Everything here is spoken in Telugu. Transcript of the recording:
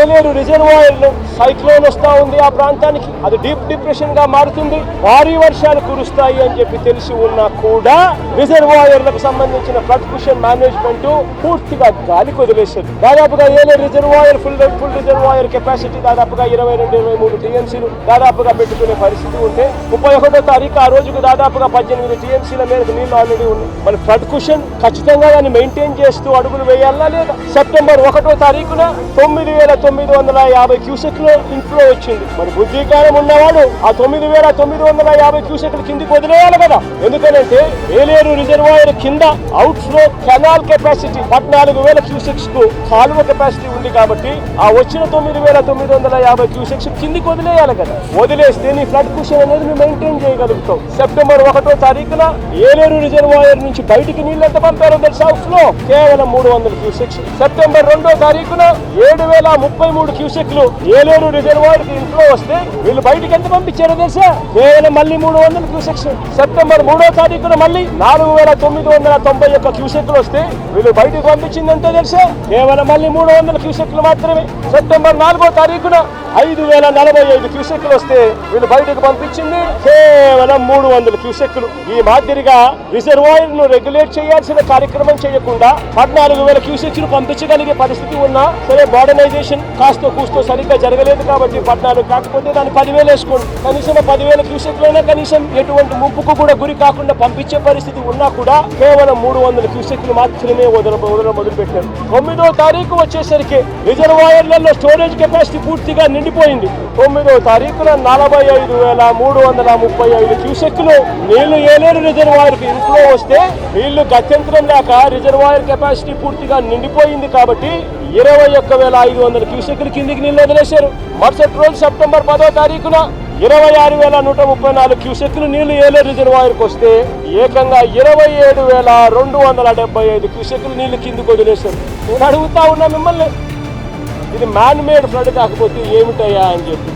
ఏలేరు రిజర్వాయర్ సైక్లోన్ వస్తా ఉంది ఆ ప్రాంతానికి. అది డీప్ డిప్రెషన్గా మారుతుంది. భారీ వర్షాలు కురుస్తాయి అని చెప్పి తెలిసి ఉన్నా కూడా రిజర్వాయర్లకు సంబంధించిన ఫ్లడ్ కుషన్ మేనేజ్మెంట్ పూర్తిగా గాలి వదిలేశారు దాదాపుగా Yeleru reservoir full full reservoir capacity దాదాపుగా ఇరవై రెండు ఇరవై మూడు టీఎంసీలు దాదాపుగా పెట్టుకునే పరిస్థితి ఉంటే ముప్పై ఒకటో తారీఖు ఆ రోజుకు దాదాపుగా పద్దెనిమిది టీఎంసీల మేరకు నీళ్ళు ఆల్రెడీ ఉన్నాయి. మరి ఫ్లడ్ కుషన్ ఖచ్చితంగా దాన్ని మెయింటైన్ చేస్తూ అడుగులు వేయాలా లేదా? సెప్టెంబర్ ఒకటో తారీఖున తొమ్మిది వేల తొమ్మిది వందల యాభై క్యూసెక్లు ఇన్ఫ్లో వచ్చింది. మరి బుద్ధికారం ఉన్నవాడు ఆ తొమ్మిది వేల తొమ్మిది వందల యాభై క్యూసెక్లు కిందికి వదిలేయాలి కదా. ఎందుకంటే ఏలేరు రిజర్వాయర్ కింద అవుట్ ఫ్లో కెనాల్ కెపాసిటీ పద్నాలుగు వేల క్యూసెక్స్కు కాలువ కెపాసిటీ ఉంది కాబట్టి ఆ వచ్చిన తొమ్మిది వేల తొమ్మిది వందల యాభై క్యూసెక్స్ కిందికి వదిలేయాలి కదా. వదిలేస్తే నీ ఫ్లడ్ కుషన్ అనేది మేము మెయింటైన్ చేయగలుగుతాం సెప్టెంబర్ ఒకటో తారీఖున ఏలేరు రిజర్వాయర్ నుంచి బయటికి నీళ్ళు ఎంత పంపారో తెలుసా? ఫ్లో కేవలం మూడు వందల క్యూసెక్స్. సెప్టెంబర్ రెండో తారీఖున ఏడు వేల ముప్పై మూడు క్యూసెక్లు ఏలేరు రిజర్వాయర్కి వస్తే వీళ్ళు బయటకు ఎంత పంపించారో తెలుసా? కేవలం మళ్ళీ మూడు వందల క్యూసెక్స్. సెప్టెంబర్ మూడో తారీఖున మళ్ళీ నాలుగు వేల తొమ్మిది వందల తొంభై ఒక్క క్యూసెక్లు వస్తే వీళ్ళు బయటికి పంపించింది ఎంతో తెలుసా? కేవలం మళ్ళీ మూడు వందల క్యూసెక్లు మాత్రమే. సెప్టెంబర్ నాలుగో తారీఖున ఐదు వేల నలభై ఐదు క్యూసెక్లు వస్తే వీళ్ళు బయటకు పంపించింది కేవలం మూడు వందల క్యూసెక్లు. ఈ మాదిరిగా రిజర్వాయర్ను రెగ్యులేట్ చేయాల్సిన కార్యక్రమం చేయకుండా పద్నాలుగు వేల క్యూసెక్స్ పంపించగలిగే పరిస్థితి ఉన్నా సరే మోడర్నైజేషన్ కాస్త కూస్తో సరిగ్గా జరగలేదు కాబట్టి పడ్డారు కాకపోతే దాన్ని పదివేలు వేసుకోండి. కనీసం పదివేల క్యూసెక్లైనా కనీసం ఎటువంటి ముప్పుకు కూడా గురి కాకుండా పంపించే పరిస్థితి ఉన్నా కూడా కేవలం మూడు వందల క్యూసెక్లు మాత్రమే వదల వదల మొదలుపెట్టారు. తొమ్మిదో తారీఖు వచ్చేసరికి రిజర్వాయర్లలో స్టోరేజ్ కెపాసిటీ పూర్తిగా నిండిపోయింది. తొమ్మిదో తారీఖున నలభై ఐదు వేల మూడు వందల ముప్పై ఐదు క్యూసెక్లు నీళ్ళు ఏలేరు రిజర్వాయర్కి ఇన్ఫ్లో వస్తే నీళ్ళు గత్యంతరం లేక రిజర్వాయర్ కెపాసిటీ పూర్తిగా నిండిపోయింది కాబట్టి ఇరవై ఒక్క వేల ఐదు వందల క్యూసెక్లు కిందికి నీళ్ళు వదిలేశారు. మరుసటి రోజు సెప్టెంబర్ పదో తారీఖున ఇరవై ఆరు వేల నూట ముప్పై నాలుగు క్యూసెక్లు నీళ్ళు ఏలే రిజర్వాయర్కి వస్తే ఏకంగా ఇరవై ఏడు వేల రెండు వందల డెబ్బై ఐదు క్యూసెక్లు నీళ్ళు కిందికి వదిలేశారు. నేను అడుగుతా ఉన్నా మిమ్మల్ని ఇది మ్యాన్ మేడ్ ఫ్లడ్ కాకపోతే ఏమిటయ్యా అని చెప్పి.